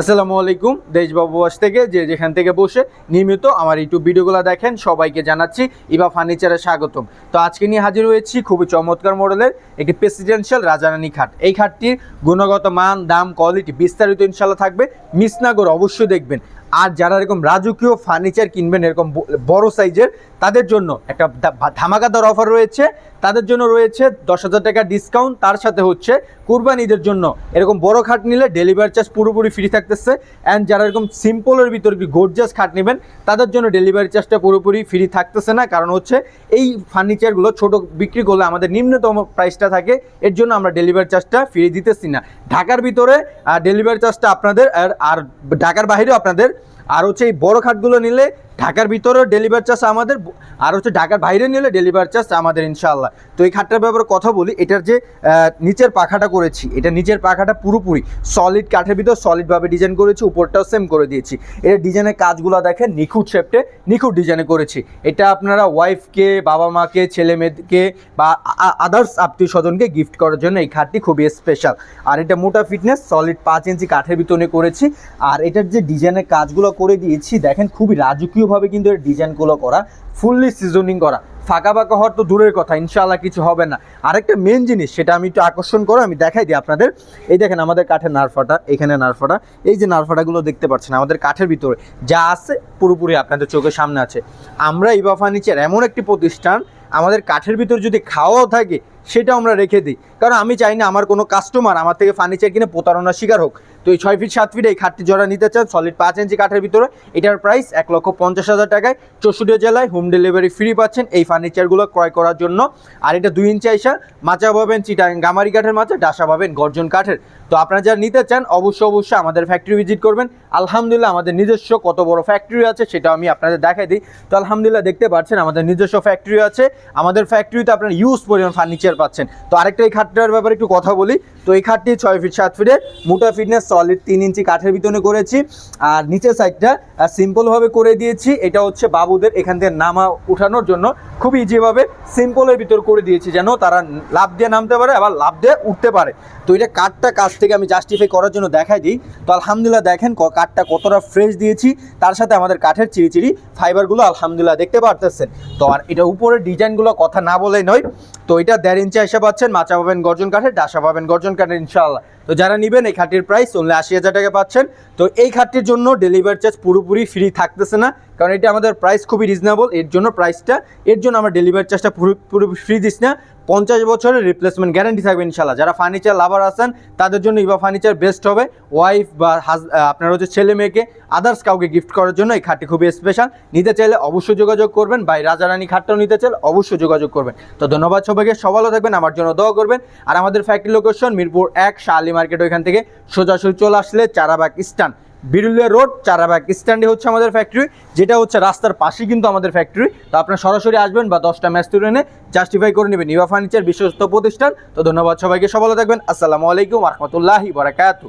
আসসালামু আলাইকুম দেশবাবু বাস থেকে যে যেখান থেকে বসে নিয়মিত আমার ইউটিউব ভিডিওগুলো দেখেন, সবাইকে জানাচ্ছি ইবা ফার্নিচারে স্বাগতম। তো আজকে নিয়ে হাজির হয়েছি খুবই চমৎকার মডেলের একটি প্রেসিডেন্সিয়াল রাজারানী খাট। এই খাটটির গুণগত মান, দাম কোয়ালিটি বিস্তারিত ইনশাল্লাহ থাকবে। মিস অবশ্যই দেখবেন। আর যারা এরকম রাজকীয় ফার্নিচার কিনবেন, এরকম বড় সাইজের তাদের জন্য একটা ধামাকাদার অফার রয়েছে। তাদের জন্য রয়েছে দশ হাজার টাকা ডিসকাউন্ট তার সাথে হচ্ছে কুরবানিদের জন্য এরকম বড় খাট নিলে ডেলিভারি চার্জ পুরোপুরি ফ্রি থাকতেছে। অ্যান্ড যারা এরকম সিম্পলের ভিতর গোর্জাস খাট নেবেন, তাদের জন্য ডেলিভারি চার্জটা পুরোপুরি ফ্রি থাকতেছে না। কারণ হচ্ছে এই ফার্নিচারগুলো ছোট বিক্রি করলে আমাদের নিম্নতম প্রাইসটা থাকে। এর জন্য আমরা ডেলিভারি চার্জটা ফ্রি দিতেছি না। ঢাকার ভিতরে ডেলিভারি চার্জটা আপনাদের আর আর ঢাকার বাইরেও আপনাদের আর হচ্ছে এই বড় খাটগুলো নিলে ঢাকার ভিতরেও ডেলিভার চার্জ আমাদের, আর হচ্ছে ঢাকার বাইরে নিলে ডেলিভার চার্জ আমাদের ইনশাল্লাহ তো এই খাটটার ব্যাপারে কথা বলি, এটার যে নিচের পাখাটা করেছি, এটা নিচের পাখাটা পুরোপুরি সলিড কাঠের ভিতর সলিডভাবে ডিজাইন করেছি, উপরটাও সেম করে দিয়েছি। এটা ডিজাইনের কাজগুলো দেখেন নিখুঁত শেপটে নিখুঁত ডিজাইনে করেছি। এটা আপনারা ওয়াইফকে বাবা মাকে ছেলে মেয়েকে বা আদার্স আত্মীয় স্বজনকে গিফট করার জন্য এই খাটটি খুবই স্পেশাল আর এটা মোটা ফিটনেস সলিড পাঁচ ইঞ্চি কাঠের ভিতরে করেছি। আর এটার যে ডিজাইনের কাজগুলো করে দিয়েছি, দেখেন খুবই রাজকীয়ভাবে কিন্তু এর ডিজাইনগুলো করা, ফুললি সিজনিং করা। ফাঁকা ফাঁকা হওয়ার তো দূরের কথা, ইনশাআল্লাহ কিছু হবে না। আরেকটা মেন জিনিস, সেটা আমি একটু আকর্ষণ করে আমি দেখাই দিই আপনাদের। এই দেখেন আমাদের কাঠের নারফাটা, এখানে নারফাটা। এই যে নারফাটাগুলো দেখতে পাচ্ছেন, আমাদের কাঠের ভিতরে যা আছে পুরোপুরি আপনাদের চোখের সামনে আছে। আমরা ইবা ফার্নিচার এমন একটি প্রতিষ্ঠান, আমাদের কাঠের ভিতর যদি খাওয়াও থাকে সেটা আমরা রেখে দিই। কারণ আমি চাই না আমার কোনো কাস্টমার আমার থেকে ফার্নিচার কিনে প্রতারণার শিকার হোক। তো এই ছয় ফিট সাত ফিট এই খাটটি যারা নিতে চান সলিড পাঁচ ইঞ্চি কাঠের ভিতরে, এটার প্রাইস এক লক্ষ পঞ্চাশ হাজার টাকায়। চৌষট্টি জেলায় হোম ডেলিভারি ফ্রি পাচ্ছেন এই ফার্নিচারগুলো ক্রয় করার জন্য। আর এটা দুই ইঞ্চি আইসা, মাচা পাবেন চিটাং গামারি কাঠের মাচা, ডাসা পাবেন গর্জন কাঠের। তো আপনারা যারা নিতে চান, অবশ্যই অবশ্যই আমাদের ফ্যাক্টরি ভিজিট করবেন। আলহামদুলিল্লাহ, আমাদের নিজস্ব কত বড় ফ্যাক্টরি আছে সেটা আমি আপনাদের দেখাই দিই। তো আলহামদুলিল্লাহ, দেখতে পাচ্ছেন, আমাদের নিজস্ব ফ্যাক্টরি আছে। আমাদের ফ্যাক্টরিতে আপনারা ইউজ পরিমাণ ফার্নিচার পাচ্ছেন। তো আরেকটা এই খাটটার ব্যাপারে একটু কথা বলি। তো এই খাটটি ছয় ফিট সাত ফিটের মোটা ফিটনেস সলিড তিন ইঞ্চি কাঠের ভিতরে করেছি। আর নিচের সাইডটা সিম্পলভাবে করে দিয়েছি। এটা হচ্ছে বাবুদের এখান থেকে নামা উঠানোর জন্য। খুব ইজিভাবে সিম্পলের ভিতর করে দিয়েছি যেন তারা লাভ দিয়ে নামতে পারে, আবার লাভ দিয়ে উঠতে পারে। তো এটা কাঠটা কাছ থেকে আমি জাস্টিফাই করার জন্য দেখাই দিই। তো আলহামদুলিল্লাহ দেখেন কাঠটা কতটা ফ্রেশ দিয়েছি। তার সাথে আমাদের কাঠের চিরিচিরি ফাইবারগুলো আলহামদুলিল্লাহ দেখতে পারতেছেন। তো আর এটা উপরের ডিজাইনগুলো কথা না বলেই নয়। তো এটা দেড় ইঞ্চি এসে পাচ্ছেন, মাচা পাবেন গর্জন কাঠের, ডাসা পাবেন গর্জন কাঠের ইনশাল্লাহ তো যারা নেবেন, এই খাটির প্রাইস অনলি আশি হাজার টাকা পাচ্ছেন। তো এই খাটটির জন্য ডেলিভারি চার্জ পুরোপুরি ফ্রি থাকতেছে না। কারণ এটা আমাদের প্রাইস খুবই রিজনেবল এর জন্য প্রাইসটা এর জন্য আমরা ডেলিভারি চার্জটা পুরো ফ্রি দিস না। পঞ্চাশ বছরের রিপ্লেসমেন্ট গ্যারান্টি থাকবে ইনশাল্লাহ যারা ফার্নিচার লাভার আছেন, তাদের জন্য ইবা ফার্নিচার বেস্ট হবে। ওয়াইফ বা হাজ আপনার হচ্ছে ছেলে মেয়েকে আদার্স কাউকে গিফট করার জন্য এই খাটটি খুবই স্পেশাল নিতে চাইলে অবশ্যই যোগাযোগ করবেন। বা এই রাজারানী খাটটাও নিতে চাইলে অবশ্যই যোগাযোগ করবেন। তো ধন্যবাদ সবাইকে। সবাইও থাকবেন। আমার জন্য দোয়া করবেন। আর আমাদের ফ্যাক্টরি লোকেশন মিরপুর এক, শালি মার্কেট ওইখান থেকে সোজাসুজি চলে আসলে চারাবাগ স্ট্যান্ড বিরুলিয়া রোড, চারাবাগ স্ট্যান্ডে হচ্ছে আমাদের ফ্যাক্টরি যেটা হচ্ছে রাস্তার পাশেই কিন্তু আমাদের ফ্যাক্টরি তো আপনারা সরাসরি আসবেন বা দশটা ম্যাচ তুলে এনে জাস্টিফাই করে নেবেন। ইভা ফার্নিচার বিশ্বস্ত প্রতিষ্ঠান। তো ধন্যবাদ সবাইকে। সবাই থাকবেন। আসসালামু আলাইকুম রহমতুল্লাহি বারাকাতু